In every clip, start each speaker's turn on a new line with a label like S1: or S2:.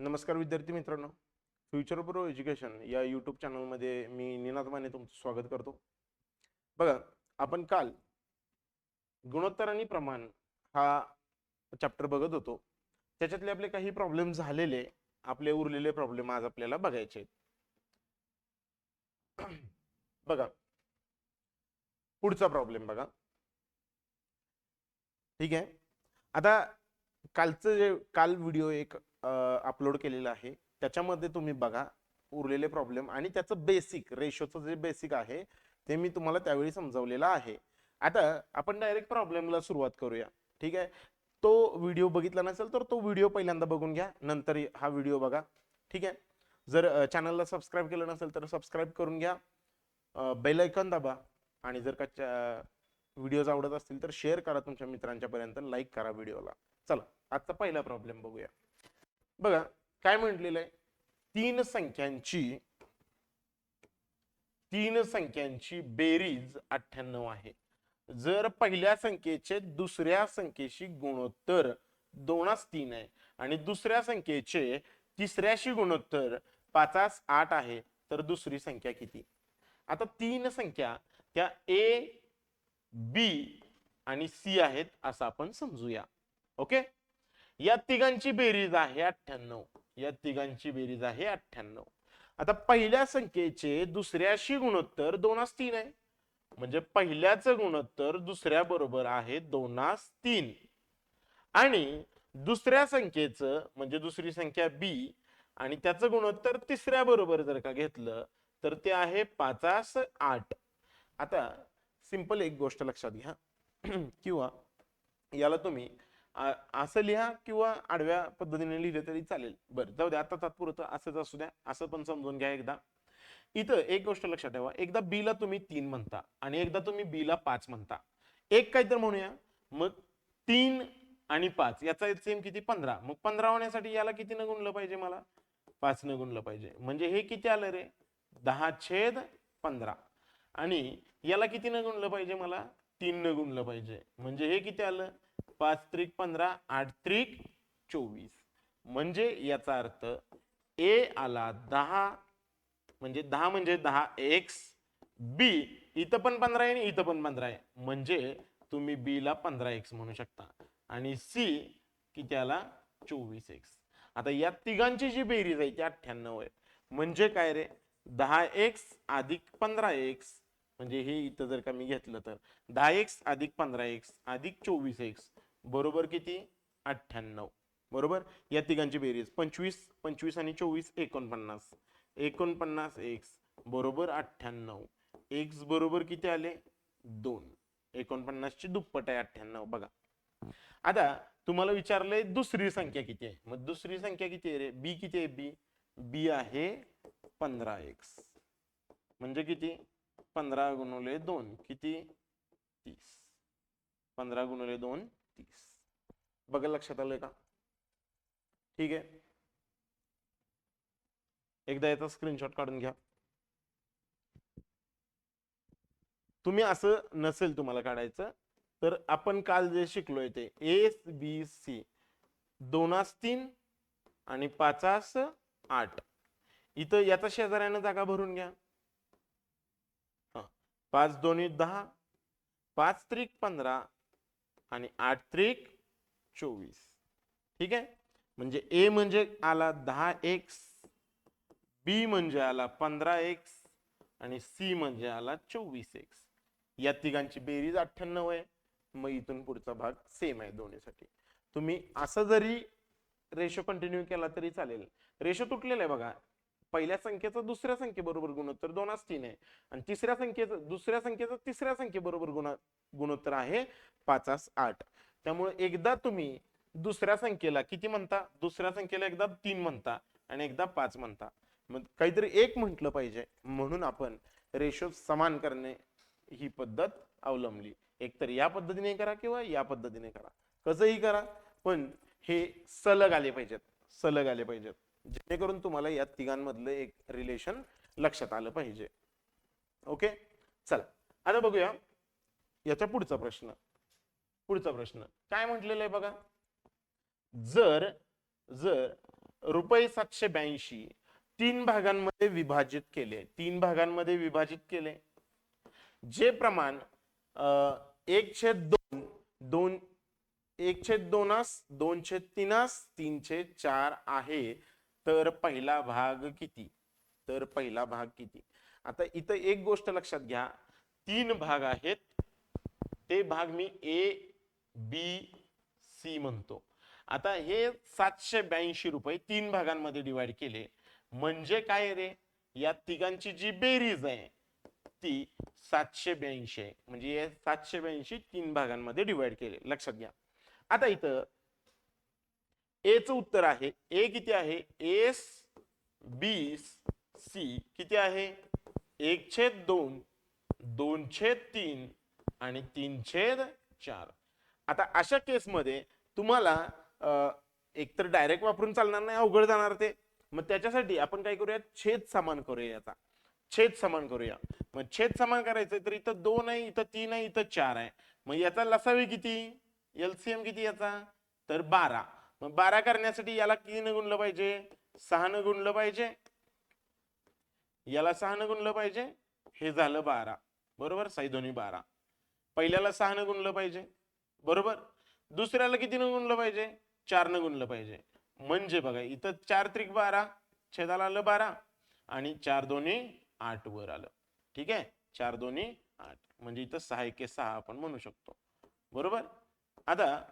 S1: नमस्कार विद्यार्थी मित्रांनो. फ्युचर प्रो एज्युकेशन या यूट्यूब चॅनलमध्ये मी निनाद माने तुमचं स्वागत करतो. बघा आपण काल गुणोत्तर आणि प्रमाण हा चॅप्टर बघत होतो. त्याच्यातले आपले काही प्रॉब्लेम झालेले आपले उरलेले प्रॉब्लेम आज आपल्याला बघायचे आहेत. बघा. पुढचा प्रॉब्लेम बघा. ठीक आहे? आता कालचं जे काल व्हिडिओ एक अपलोड केलेलं आहे. त्याच्यामध्ये तुम्ही बघा उरलेले प्रॉब्लेम आणि त्याचं बेसिक रेशोचं जे बेसिक आहे ते मी तुम्हाला त्यावेळी समजवलेलं आहे. आता आपण डायरेक्ट प्रॉब्लेमला सुरुवात करूया. ठीक आहे? तो व्हिडिओ बघितला नसेल तर तो व्हिडिओ पहिल्यांदा बघून घ्या. नंतर हा व्हिडिओ बघा. ठीक आहे? जर चॅनलला सबस्क्राईब केलं नसेल तर सबस्क्राईब करून घ्या. बेल ऐकन दाबा. आणि जर का व्हिडिओज आवडत असतील तर शेअर करा तुमच्या मित्रांच्यापर्यंत. लाईक करा व्हिडिओला चला आजचा पहिला प्रॉब्लेम बघूया. बघा काय म्हटलेलं आहे तीन संख्यांची तीन संख्यांची बेरीज अठ्ठ्याण्णव आहे. जर पहिल्या संख्येचे दुसऱ्या संख्येशी गुणोत्तर दोनास तीन आहे आणि दुसऱ्या संख्येचे तिसऱ्याशी गुणोत्तर पाचास आठ आहे तर दुसरी संख्या किती? आता तीन संख्या त्या ए बी आणि सी आहेत असं आपण समजूया. ओके? या तिघांची बेरीज आहे अठ्ठ्याण्णव. या तिघांची बेरीज आहे अठ्ठ्याण्णव. आता पहिल्या संख्येचे दुसऱ्याशी गुणोत्तर दोनास तीन आहे. म्हणजे पहिल्याच गुणोत्तर दुसऱ्या बरोबर आहे दोनास तीन. आणि दुसऱ्या संख्येचं म्हणजे दुसरी संख्या बी आणि त्याचं गुणोत्तर तिसऱ्या बरोबर जर का घेतलं तर ते आहे पाचास आठ. आता सिंपल एक गोष्ट लक्षात घ्या. किंवा याला तुम्ही असं लिहा किंवा आडव्या पद्धतीने लिहिले तरी चालेल. बरं जाऊ द्या आता तात्पुरतं असंच असू द्या. असं पण समजून घ्या एकदा. इथं एक गोष्ट लक्षात ठेवा. एकदा बी ला तुम्ही तीन म्हणता आणि एकदा तुम्ही बी ला पाच म्हणता. एक काय तर म्हणूया. मग तीन आणि पाच याचा सेम किती? पंधरा. मग पंधरा होण्यासाठी याला किती न गुणलं पाहिजे मला? पाच न गुणलं पाहिजे. म्हणजे हे किती आलं रे? दहा छेद पंधरा. आणि याला किती न गुणलं पाहिजे मला? तीन न गुणलं पाहिजे. म्हणजे हे किती आलं? पाच त्रिक पंधरा आठ त्रिक चोवीस. म्हणजे याचा अर्थ ए आला दहा म्हणजे दहा म्हणजे दहा एक्स बी इथं पण पंधरा आहे आणि इथं पण पंधरा आहे. म्हणजे तुम्ही बी ला पंधरा एक्स म्हणू शकता. आणि सी किती आला चोवीस एक्स आता या तिघांची जी बेरीज आहे ती अठ्ठ्याण्णव आहे म्हणजे काय रे? दहा एक्स अधिक पंधरा एक्स म्हणजे हे इथं जर का मी घेतलं तर दहा एक्स अधिक पंधरा एक्स अधिक चोवीस एक्स बरोबर किती? अठ्ठ्याण्णव. बरोबर? या तिघांची बेरीज. पंचवीस पंचवीस आणि चोवीस एकोणपन्नास. एकोणपन्नास एक्स बरोबर अठ्ठ्याण्णव. एक्स बरोबर किती आले? दोन. एकोणपन्नासची दुप्पट आहे अठ्ठ्याण्णव. बघा. आता तुम्हाला विचारलंय दुसरी संख्या किती आहे? मग दुसरी संख्या किती आहे रे? बी किती आहे? बी बी आहे पंधरा एक्स म्हणजे किती? पंधरा गुणवले दोन. किती? तीस. पंधरा गुणवले दोन तीस. बघा लक्षात आलंय का? ठीक आहे. एकदा याचा स्क्रीनशॉट काढून घ्या. तुम्ही असं नसेल तुम्हाला काढायचं तर आपण काल जे शिकलोय ते एस बी सी दोनास तीन आणि पाचास आठ. इथं याचा शेजाऱ्यानं जागा भरून घ्या. हा. पाच दोन्ही दहा पाच त्रिक पंधरा आणि आठ त्रिक चोवीस. ठीक आहे? म्हणजे ए म्हणजे आला दहा एक्स बी म्हणजे आला पंधरा एक्स आणि सी म्हणजे आला चोवीस एक्स. या तिघांची बेरीज अठ्ठ्याण्णव आहे. मग इथून पुढचा भाग सेम आहे दोन्हीसाठी. तुम्ही असं जरी रेशो कंटिन्यू केला तरी चालेल. रेशो तुटलेला आहे बघा. पहिल्या संख्येचं दुसऱ्या संख्येबरोबर गुणोत्तर दोनास तीन आहे. आणि तिसऱ्या संख्येचं दुसऱ्या संख्येचं तिसऱ्या संख्येबरोबर गुण गुणोत्तर आहे. पाचास आठ. त्यामुळे एकदा तुम्ही दुसऱ्या संख्येला किती म्हणता? दुसऱ्या संख्येला एकदा तीन म्हणता आणि एकदा पाच म्हणता. मग काहीतरी एक म्हटलं पाहिजे. म्हणून आपण रेशो समान करणे ही पद्धत अवलंबली. एकतर या पद्धतीने करा किंवा या पद्धतीने करा. कसंही करा पण हे सलग आले पाहिजेत. सलग आले पाहिजेत. जेणेकरून तुम्हाला या तिघांमधलं एक रिलेशन लक्षात आलं पाहिजे. ओके? चला. आता बघूया याचा पुढचा प्रश्न. पुढचा प्रश्न. काय म्हटलेलं आहे बघा? जर जर रुपये सातशे ब्याऐंशी तीन भागांमध्ये विभाजित केले तीन भागांमध्ये विभाजित केले जे प्रमाण एक छेद दोन दोन एक छेद दोनास दोन छेद तीनास तीन छेद चार आहे तर पहिला भाग किती? तर पहिला भाग किती? आता इथं एक गोष्ट लक्षात घ्या. तीन भाग आहेत. ते भाग मी ए बी सी म्हणतो. आता हे सातशे ब्याऐंशी रुपये तीन भागांमध्ये डिवाइड केले. म्हणजे काय रे? या तिघांची जी बेरीज आहे ती सातशे ब्याऐंशी आहे. म्हणजे हे सातशे ब्याऐंशी तीन भागांमध्ये डिवाइड केले. लक्षात घ्या. आता इथं ए च उत्तर आहे. ए किती आहे? एस बी सी किती आहे? एक छेद दोन दोन छेद तीन आणि तीन छेद चार. आता अशा केसमध्ये तुम्हाला एकतर डायरेक्ट वापरून चालणार नाही अवघड जाणार ते. मग त्याच्यासाठी आपण काय करूया छेद समान करूया याचा. छेद समान करूया. मग छेद समान करायचंय तर इथं दोन आहे इथं तीन आहे इथं चार आहे. मग याचा लसावी किती? एलसीएम किती याचा? तर बारा. मग बारा करण्यासाठी याला किती न गुणलं पाहिजे. सहा न गुणलं पाहिजे. याला सहा न गुणलं पाहिजे. हे झालं बारा. बरोबर? साई दोन्ही बारा. पहिल्याला सहा न गुणलं पाहिजे. बरोबर? दुसऱ्याला कितीनं गुणलं पाहिजे? चार न गुणलं पाहिजे. म्हणजे बघा इथं चार त्रिक बारा छेदाला आलं बारा आणि चार दोन्ही आठ वर आलं. ठीक आहे? चार दोन्ही आठ. म्हणजे इथं सहा एके सहा आपण म्हणू शकतो. बरोबर? आता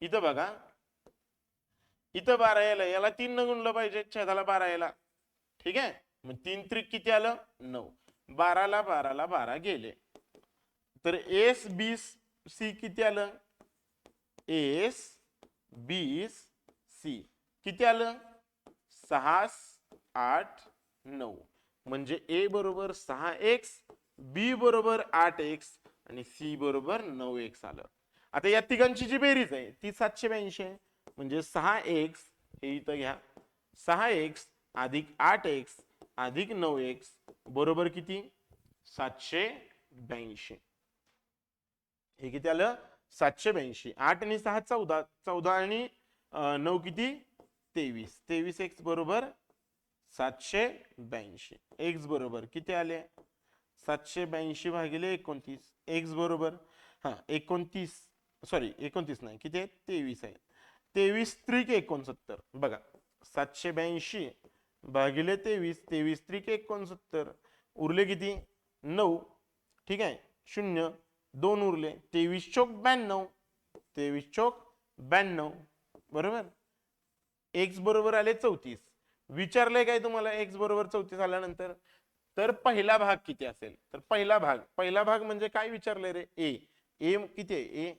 S1: इथं बघा. इथं बारा याला याला तीन न गुणलं पाहिजे छेदाला बारा याला ठीक आहे? मग तीन त्रिक किती आलं? नऊ. बाराला बाराला बारा गेले. तर एस बी सी किती आलं? एस बी सी किती आलं? सहा आठ नऊ. म्हणजे ए बरोबर सहा एक्स बी बरोबर आठ एक्स आणि सी बरोबर नऊ एक्स आलं. आता या तिघांची जी बेरीज आहे ती सातशे ब्याऐंशी आहे. म्हणजे सहा एक्स हे इथं घ्या. सहा एक्स अधिक आठ एक्स अधिक नऊ एक्स बरोबर किती? सातशे ब्याऐंशी. हे किती आलं? सातशे ब्याऐंशी. आठ आणि सहा चौदा. चौदा आणि नऊ किती? तेवीस. तेवीस एक्स बरोबर सातशे ब्याऐंशी. एक्स बरोबर किती आले? सातशे ब्याऐंशी भागिले एकोणतीस. एक्स बरोबर हा एकोणतीस. सॉरी एकोणतीस नाही. किती आहे तेवीस आहे तेवीस त्रिक एकोणसत्तर. बघा सातशे ब्याऐंशी भागिले तेवीस. तेवीस त्रिक एकोणसत्तर. उरले किती? नऊ. ठीक आहे? शून्य. दोन उरले. तेवीस चोक ब्याण्णव. तेवीस चोक ब्याण्णव. बरोबर? एक्स बरोबर आले चौतीस. विचारलंय काय तुम्हाला? एक्स बरोबर चौतीस आल्यानंतर? तर पहिला भाग किती असेल? तर पहिला भाग. पहिला भाग म्हणजे काय विचारलंय रे? ए ए किती आहे? ए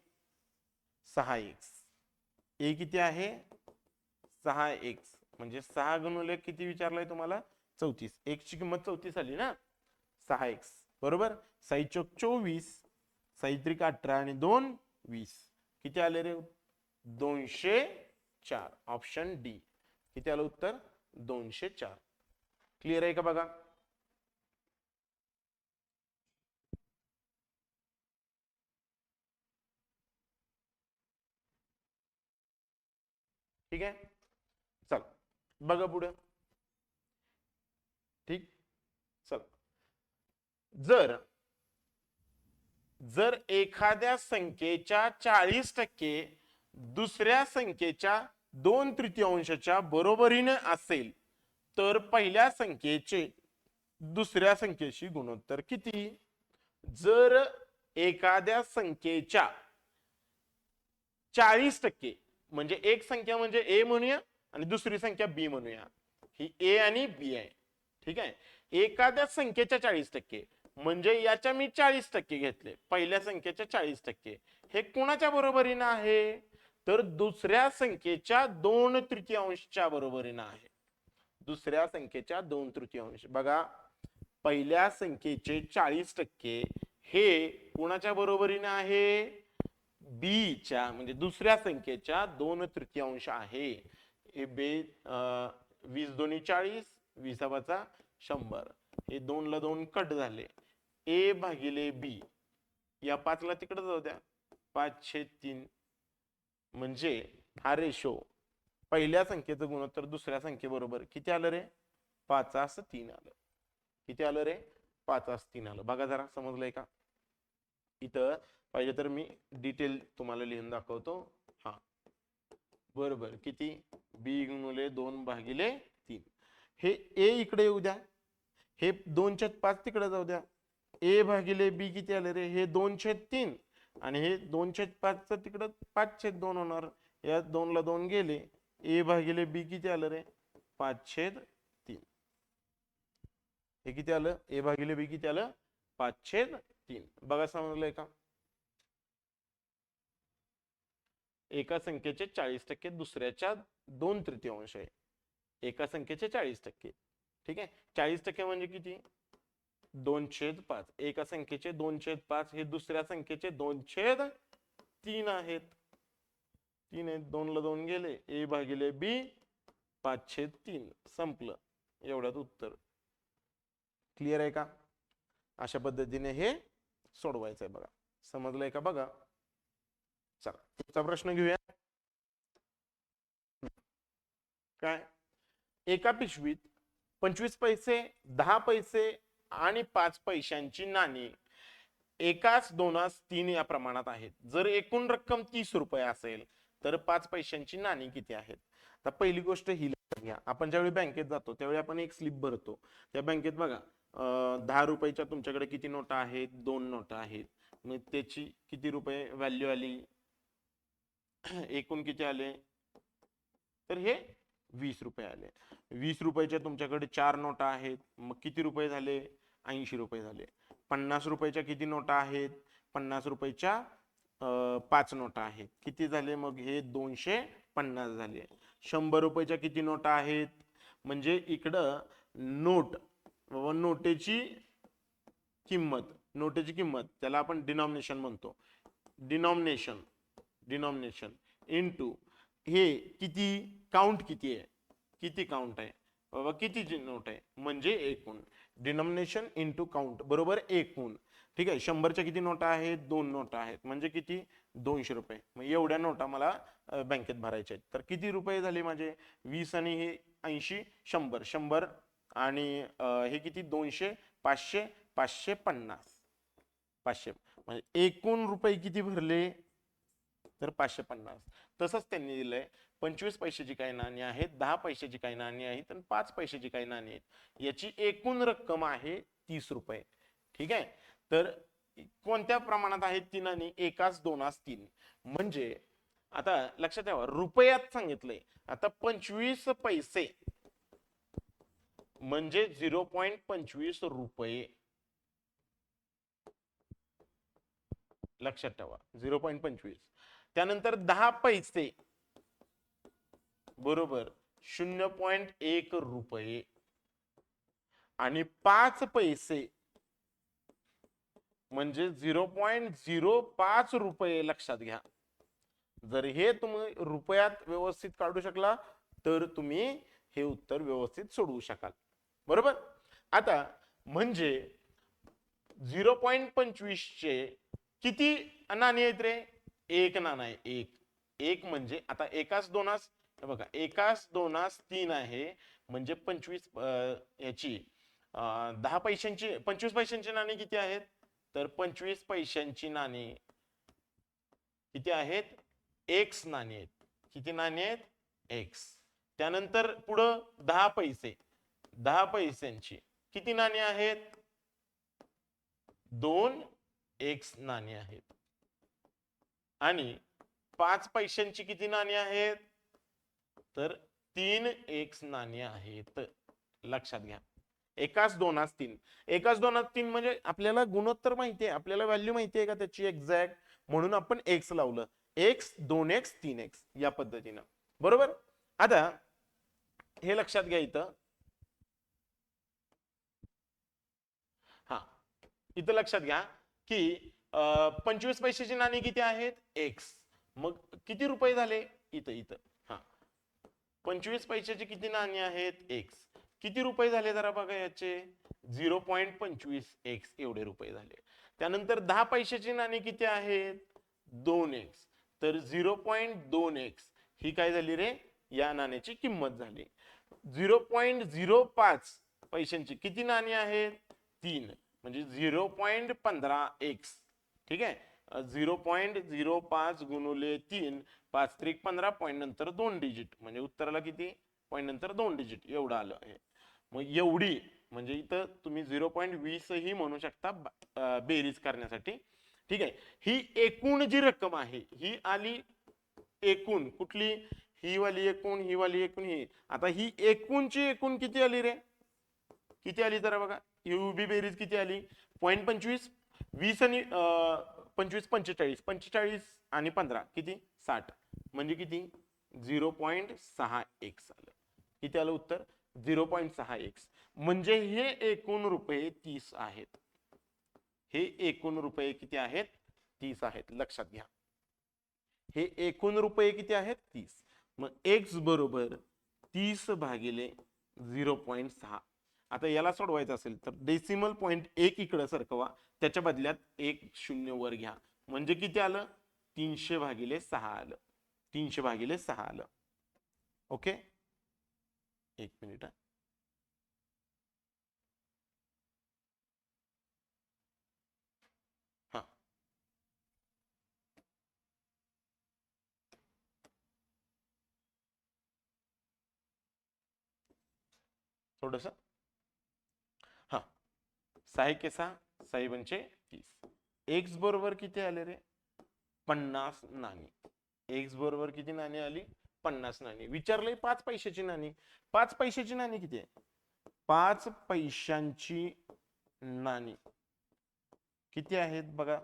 S1: सहा एक्स ए किती आहे? सहा एक्स म्हणजे सहा गुणुले किती विचारलंय तुम्हाला? चौतीस. एक्सची किंमत चौतीस आली ना? सहा एक्स बरोबर? साई चौक चोवीस. साईत्रिक अठरा आणि दोन वीस. किती आले रे? दोनशे चार. ऑप्शन डी किती आलं उत्तर? दोनशे चार. क्लिअर आहे का बघा? ठीक आहे? चल. बघा पुढे. ठीक? चल. जर जर एखाद्या संख्येच्या चाळीस टक्के दुसऱ्या संख्येच्या दोन तृतीयांशाच्या बरोबरीने असेल तर पहिल्या संख्येचे दुसऱ्या संख्येशी गुणोत्तर किती? जर एखाद्या संख्येच्या चाळीस टक्के म्हणजे एक संख्या म्हणजे ए म्हणूया आणि दुसरी संख्या बी म्हणूया. ही ए आणि बी आहे. ठीक आहे? एखाद्या संख्येच्या चाळीस टक्के म्हणजे याच्या मी चाळीस टक्के घेतले. पहिल्या संख्येच्या चाळीस टक्के. हे कुणाच्या बरोबरीनं आहे? तर दुसऱ्या संख्येच्या दोन तृतीयांशच्या बरोबरीनं आहे. दुसऱ्या संख्येच्या दोन तृतीयांश. बघा पहिल्या संख्येचे चाळीस टक्के हे कुणाच्या बरोबरीनं आहे? बी च्या म्हणजे दुसऱ्या संख्येच्या दोन तृतीयांश आहे. हे बे वीस दोन्ही चाळीस विसावाचा शंभर. हे दोनला दोन कट झाले. ए भागिले बी या पाचला तिकडे जाऊ द्या. पाचशे तीन. म्हणजे हा रेशो पहिल्या संख्येचं गुणोत्तर दुसऱ्या संख्येबरोबर किती आलं रे? पाचास तीन आलं. किती आलं रे? पाचास तीन आलं. बघा जरा समजलंय का? इथं पाहिजे तर मी डिटेल तुम्हाला लिहून दाखवतो. हा. बरोबर. किती? बी गुणुले दोन भागिले तीन. हे ए इकडे येऊ द्या. हे दोनच्या पाच तिकडे जाऊ द्या. ए भागिले बी किती आले रे? हे दोन छेद तीन. आणि हे दोन छेद पाच तिकडं पाच छेद दोन होणार. या दोनला दोन गेले. ए भागिले बी किती आलं रे? पाच छेद तीन. हे किती आलं? ए भागिले बी किती आलं? पाच छेद तीन. बघा समजलंय का? एका संख्येचे चाळीस टक्के दुसऱ्याच्या दोन तृतीयांश आहे. एका संख्येचे चाळीस टक्के. ठीक आहे? चाळीस टक्के म्हणजे किती? दोन छेद पाच. एका संख्येचे दोन छेद पाच हे दुसऱ्या संख्येचे दोन छेद तीन आहेत. तीन आहेत दोनला दोन गेले. ए भागिले बी पाच छेद तीन. संपलं. एवढ्यात उत्तर. क्लिअर आहे का? अशा पद्धतीने हे सोडवायचं आहे बघा. समजलंय का बघा? चला पुढचा प्रश्न घेऊया. काय? एका पिशवीत पंचवीस पैसे दहा पैसे आणि पाच पैशांची नाणी एकाच दोनास तीन या प्रमाणात आहेत. जर एकूण रक्कम तीस रुपये असेल तर पाच पैशांची नाणी किती आहेत? आता पहिली गोष्ट ही लक्षात घ्या. आपण ज्यावेळी बँकेत जातो त्यावेळी आपण एक स्लिप भरतो. त्या बँकेत बघा दहा रुपयाच्या तुमच्याकडे किती नोटा आहेत? दोन नोटा आहेत. मग त्याची किती रुपये व्हॅल्यू आली? एकूण किती आले? तर हे वीस रुपये आले. वीस रुपयाच्या तुमच्याकडे चार नोटा आहेत. मग किती रुपये झाले? ऐंशी रुपये झाले. पन्नास रुपयाच्या किती नोटा आहेत? पन्नास रुपयाच्या पाच नोटा आहेत. किती झाले? मग हे दोनशे पन्नास झाले. शंभर रुपयाच्या किती नोटा आहेत? म्हणजे इकडं नोट व नोटेची किंमत नोटेची किंमत त्याला आपण डिनॉमिनेशन म्हणतो. डिनॉमिनेशन डिनॉमिनेशन इनटू हे किती काउंट किती आहे? किती काउंट आहे? बाबा किती नोट आहे? म्हणजे एकूण. डिनॉमिनेशन इंटू काउंट बरोबर एकूण ठीक आहे शंभरच्या किती नोटा आहेत? दोन नोटा आहेत. म्हणजे किती? दोनशे रुपये. मग एवढ्या नोटा मला बँकेत भरायच्या आहेत. तर किती रुपये झाले माझे? वीस आणि हे ऐंशी शंभर. शंभर आणि हे किती? दोनशे पाचशे पाचशे पन्नास. पाचशे. म्हणजे एकूण रुपये किती भरले? तर पाचशे पन्नास. तसंच त्यांनी दिलंय. पंचवीस पैशाची काही नाणी आहेत दहा पैशाची काही नाणी आहेत आणि पाच पैशाची काही नाणी आहेत याची एकूण रक्कम आहे तीस रुपये. ठीक आहे? तर कोणत्या प्रमाणात आहेत ती नाणी? एकाच दोनास तीन. म्हणजे आता लक्षात ठेवा रुपयात सांगितलंय. आता पंचवीस पैसे म्हणजे झिरो पॉईंट पंचवीस रुपये. लक्षात ठेवा झिरो पॉईंट पंचवीस. त्यानंतर दहा पैसे. बरोबर. शून्य पॉइंट एक रुपये. आणि पाच पैसे. म्हणजे झिरो पॉइंट झिरो पाच रुपये लक्षात घ्या. जर हे तुम्ही रुपयात व्यवस्थित काढू शकला तर तुम्ही हे उत्तर व्यवस्थित सोडवू शकाल. बरोबर? आता म्हणजे झिरो पॉइंट पंचवीसचे किती नाणी आहेत रे? एक ना आहे एक. एक म्हणजे आता एकाच दोनास बघा एकाच दोनास तीन आहे म्हणजे पंचवीस याची. दहा पैशांची पंचवीस पैशांची नाणी किती आहेत? तर पंचवीस पैशांची नाणी किती आहेत? एक्स नाणी आहेत. किती नाणी आहेत? एक्स. त्यानंतर पुढं दहा पैसे. दहा पैशांची किती नाणी आहेत? दोन एक्स नाणी आहेत. आणि पाच पैशांची किती नाणी आहेत? तर तीन एक्स नाणी आहेत. लक्षात घ्या. एकाच दोनास तीन. एकाच दोनात तीन म्हणजे आपल्याला गुणोत्तर माहिती आहे आपल्याला व्हॅल्यू माहिती आहे का त्याची एक्झॅक्ट म्हणून आपण एक्स लावलं. एक्स दोन एक्स तीन एक्स या पद्धतीनं. बरोबर? आता हे लक्षात घ्या इथं. हा. इथं लक्षात घ्या की पंचवीस पैशाची नाणी किती आहेत? एक्स मग किती रुपये झाले? इथं इथं. हा. पंचवीस पैशाची किती नाणी आहेत? एक्स किती रुपये झाले जरा बघा याचे? झिरो पॉईंट पंचवीस एक्स एवढे रुपये झाले. त्यानंतर दहा पैशाची नाणी किती आहेत? दोन एक्स तर झिरो पॉईंट दोन एक्स ही काय झाली रे? या नाण्याची किंमत झाली. झिरो पॉईंट झिरो पाच पैशांची किती नाणी आहेत? तीन. म्हणजे झिरो पॉईंट पंधरा एक्स ठीक आहे? झिरो पॉईंट झिरो पाच गुणुले तीन पाच त्रिक पंधरा पॉईंट नंतर दोन डिजिट म्हणजे उत्तराला किती? पॉईंट नंतर दोन डिजिट एवढं आलं आहे मग एवढी म्हणजे इथं तुम्ही झिरो पॉईंट वीस ही म्हणू शकता बेरीज करण्यासाठी. ठीक आहे? ही एकूण जी रक्कम आहे ही आली एकूण. कुठली? ही वाली एकूण ही वाली एकूण ही. आता ही एकूणची एकूण किती आली रे? किती आली जरा बघा? ही उभी बेरीज किती आली? पॉईंट पंचवीस वीस आणि पंचवीस पंचेचाळीस पंचेचाळीस आणि पंधरा किती? साठ. म्हणजे किती? झिरो पॉईंट सहा एक्स आलं. किती आलं उत्तर? झिरो पॉईंट सहा एक्स. म्हणजे हे एकूण रुपये तीस आहेत. हे एकूण रुपये किती आहेत? तीस आहेत. लक्षात घ्या. हे एकूण रुपये किती आहेत? तीस. मग एक्स बरोबर तीस भागिले झिरो पॉईंट सहा आता याला सोडवायचं असेल तर डेसिमल पॉईंट एक इकडं सरकवा. त्याच्या बदल्यात एक शून्य वर घ्या. म्हणजे किती आलं? तीनशे भागिले सहा आलं. तीनशे भागिले सहा आलं. ओके? एक मिनिट हा. थोडस. सहा के सहा साहेबांचे पंचे तीस. एक्स बरोबर किती आले रे? पन्नास नाणी. एक्स बरोबर किती नाणी आली? पन्नास नाणी. विचारलंय पाच पैशाची नाणी. पाच पैशाची नाणी किती आहे? पाच पैशांची नाणी. किती आहेत बघा?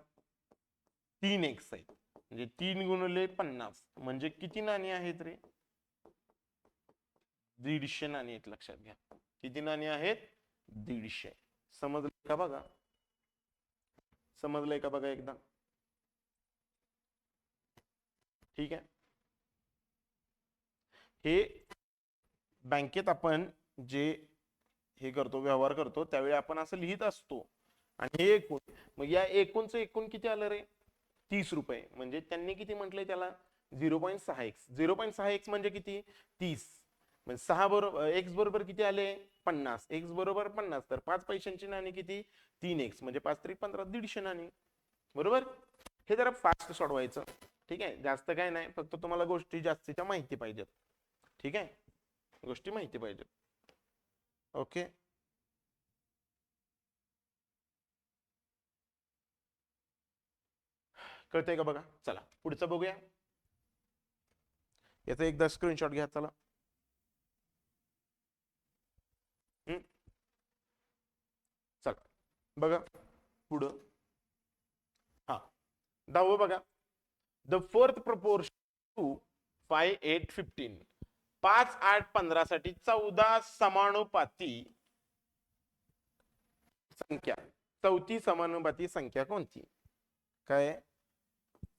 S1: तीन एक्स आहेत. म्हणजे तीन गुणले पन्नास. म्हणजे किती नाणी आहेत रे? दीडशे नाणी आहेत लक्षात घ्या. किती नाणी आहेत? दीडशे. समजलं का बघा? समजलंय का बघा एकदा? ठीक आहे? हे बँकेत आपण जे हे करतो व्यवहार करतो त्यावेळी आपण असं लिहित असतो. आणि हे एकूण मग या एकूणचं एकूण किती आलं रे? तीस रुपये. म्हणजे त्यांनी किती म्हटलंय त्याला? झिरो पॉईंट सहा एक्स. झिरो पॉईंट सहा एक्स म्हणजे किती? तीस. म्हणजे सहा बरोबर एक्स बरोबर किती आले? पन्नास एक्स बरोबर पन्नास तर पाच पैशांची नाणी किती? तीन एक्स म्हणजे पाच तरी पंधरा दीडशे नाणी. बरोबर? हे जरा फास्ट सोडवायचं. ठीक आहे? जास्त काय नाही. फक्त तुम्हाला गोष्टी जास्तीच्या माहिती पाहिजेत. ठीक आहे? गोष्टी माहिती पाहिजेत. ओके? कळतंय का बघा? चला पुढचं बघूया. याचा एकदा स्क्रीनशॉट घ्या चला हम्म. चला बघा पुढं. हा. दहावं बघा. The fourth proportion two five eight fifteen पाच आठ पंधरा साठी चौदा समानुपाती संख्या. चौथी समानुपाती संख्या कोणती? काय?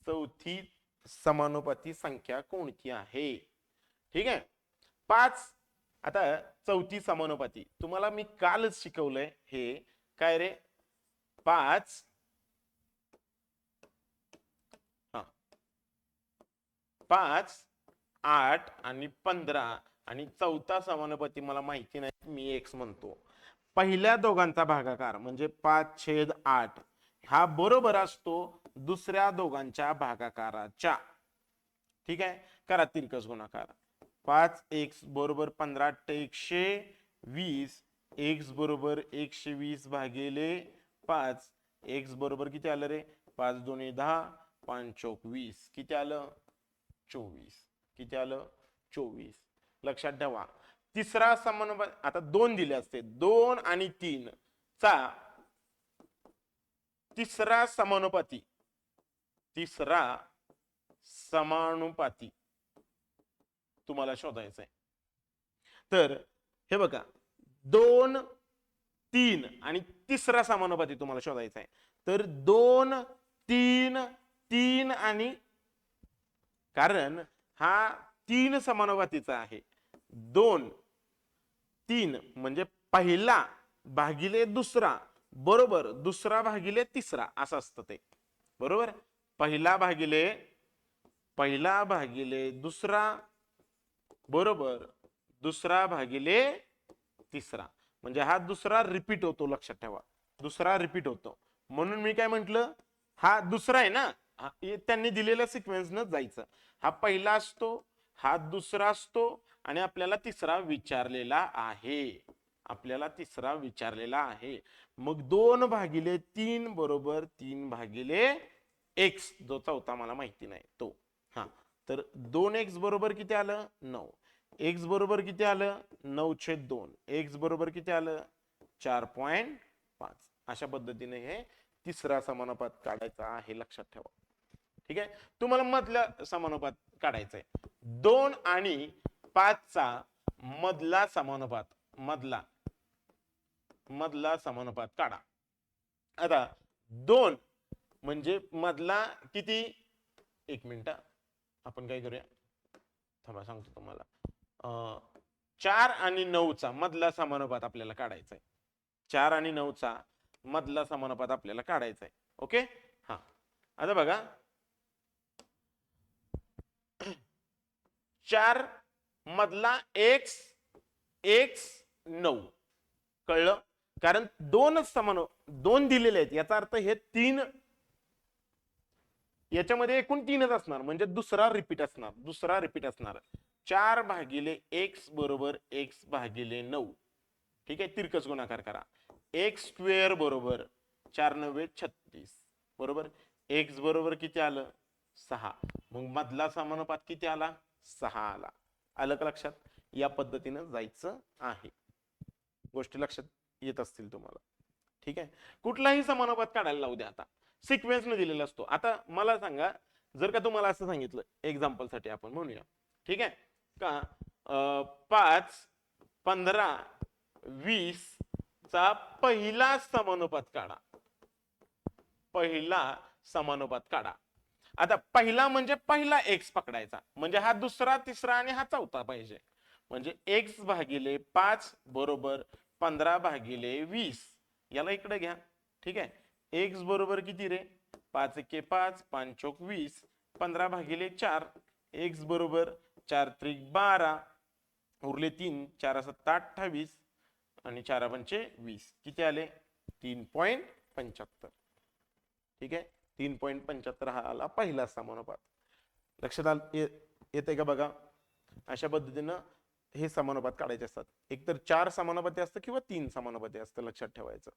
S1: चौथी समानुपाती संख्या कोणती आहे? ठीक आहे? पाच आता चौथी समानुपाती. तुम्हाला मी कालच शिकवलंय हे. काय रे? पाच हा पाच आठ आणि पंधरा आणि चौथा समानुपाती मला माहिती नाही मी एक्स म्हणतो. पहिल्या दोघांचा भागाकार म्हणजे पाच छेद आठ हा बरोबर असतो दुसऱ्या दोघांच्या भागाकाराच्या. ठीक आहे? करा तिरकस गुणाकार. पाच एक्स बरोबर पंधरा एकशे वीस. एक्स बरोबर एकशे वीस भागिले पाच. एक्स बरोबर किती आलं रे? पाच दोन्ही दहा. पाच चौक वीस. किती आलं? चोवीस. किती आलं? चोवीस. लक्षात ठेवा. तिसरा समन्वय आता दोन दिले असते. दोन आणि तीन. चा. तिसरा समानुपाती. तिसरा समानुपाती. तुम्हाला शोधायचंय. आहे तर हे बघा. दोन तीन आणि तिसरा समानुपाती तुम्हाला शोधायचा आहे. तर दोन तीन तीन आणि कारण हा तीन समानुपातीचा आहे. दोन तीन म्हणजे पहिला भागिले दुसरा बरोबर दुसरा भागिले तिसरा असं असतं ते. बरोबर? पहिला भागिले पहिला भागिले दुसरा बरोबर दुसरा भागिले तिसरा. म्हणजे हा दुसरा रिपीट होतो लक्षात ठेवा. दुसरा रिपीट होतो. म्हणून मी काय म्हंटल हा दुसरा आहे ना? त्यांनी दिलेल्या सिक्वेन्स न जायचं. हा पहिला असतो हा दुसरा असतो आणि आपल्याला तिसरा विचारलेला आहे. आपल्याला तिसरा विचारलेला आहे. मग दोन भागिले तीन बरोबर तीन भागिले एक्स जो चौथा मला माहिती नाही तो. हा तर दोन एक्स बरोबर किती आलं? नऊ. एक्स बरोबर किती आलं? नऊ छेद दोन. एक्स बरोबर किती आलं? चार पॉइंट पाच. अशा पद्धतीने हे तिसरा समानुपात काढायचा आहे लक्षात ठेवा. ठीक आहे? तुम्हाला मधला समानुपात काढायचा आहे. दोन आणि पाचचा मधला समानुपात मधला मधला समानुपात काढा. आता दोन म्हणजे मधला किती? एक मिनिट. आपण काय करूया? थांबा सांगतो तुम्हाला. चार आणि नऊचा मधला समानुपात आपल्याला काढायचा आहे चार आणि नऊचा मधला समानुपात आपल्याला काढायचा आहे ओके? हा. आता बघा. चार मधला एक्स एक्स नऊ. कळलं? कारण दोनच समान दोन दिलेले आहेत. याचा अर्थ हे तीन याच्यामध्ये एकूण तीनच असणार. म्हणजे दुसरा रिपीट असणार. दुसरा रिपीट असणार. चार भागिले एक्स बरोबर एक्स भागिले नऊ. ठीक आहे? तिरकस गुणाकार करा. एक्स स्क्वेअर बरोबर चार नव्वे छत्तीस. बरोबर? एक्स बरोबर किती आलं? सहा. मग मधला समानुपात किती आला? सहा आला. आलं का लक्षात? या पद्धतीनं जायचं आहे. गोष्टी लक्षात येत असतील तुम्हाला. ठीक आहे? कुठलाही समानुपात काढायला लावू द्या आता. सिक्वेन्सनं दिलेला असतो. आता मला सांगा जर का तुम्हाला असं सांगितलं एक्झाम्पलसाठी आपण म्हणूया. ठीक आहे? का पाच पंधरा वीस चा पहिला समानुपात काढा. पहिला समानुपात काढा. आता पहिला म्हणजे पहिला एक्स पकडायचा. म्हणजे हा दुसरा तिसरा आणि हा चौथा पाहिजे. म्हणजे एक्स भागिले पाच बरोबर पंधरा भागिले वीस. याला इकडे घ्या. ठीक आहे? एक्स बरोबर किती रे? पाच एके पाच पाच चोक वीस. पंधरा भागिले चार. एक्स बरोबर चार त्रिक बारा उरले तीन चार सत्ता अठ्ठावीस आणि चार पंचे वीस. किती आले? तीन पॉईंट पंच्याहत्तर. ठीक आहे? तीन पॉईंट पंच्याहत्तर हा आला पहिला समानुपात लक्षात आल येते का बघा? अशा पद्धतीनं हे समानुपात काढायचे असतात. एकतर चार समानुपाती असतं किंवा तीन समानुपाती असतं लक्षात ठेवायचं.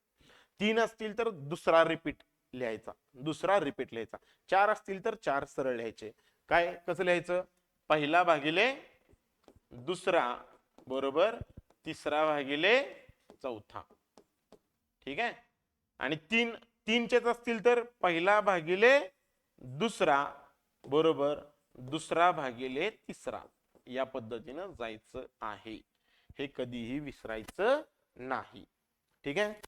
S1: तीन असतील तर दुसरा रिपीट लिहायचा. दुसरा रिपीट लिहायचा. चार असतील तर चार सरळ लिहायचे. काय? कसं लिहायचं? पहिला भागिले दुसरा बरोबर? तिसरा भागिले चौथा. ठीक आहे? आणि तीन तीनचेच असतील तर पहिला भागिले दुसरा बरोबर? दुसरा भागिले तिसरा. या पद्धतीनं जायचं आहे. हे कधीही विसरायचं नाही. ठीक आहे?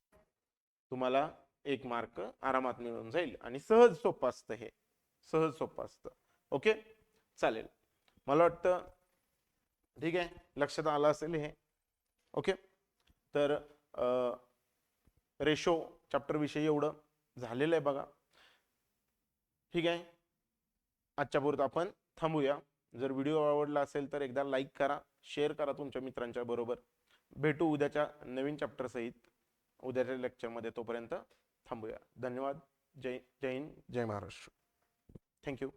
S1: तुम्हाला एक मार्क आरामात मिळून जाईल आणि सहज सोपं असतं हे. सहज सोपं असतं. ओके? चालेल. मला वाटतं ठीक आहे लक्षात आलं असेल हे. ओके? तर रेशो चॅप्टर विषयी एवढं झालेलं आहे बघा. ठीक आहे? आजच्या पुरतं आपण थांबूया. जर व्हिडिओ आवडला असेल तर एकदा लाईक करा शेअर करा तुमच्या मित्रांच्या बरोबर. भेटू उद्याच्या नवीन चॅप्टरसहित उद्याच्या लेक्चरमध्ये तोपर्यंत थांबूया. धन्यवाद. जय जय हिंद जय महाराष्ट्र. Thank you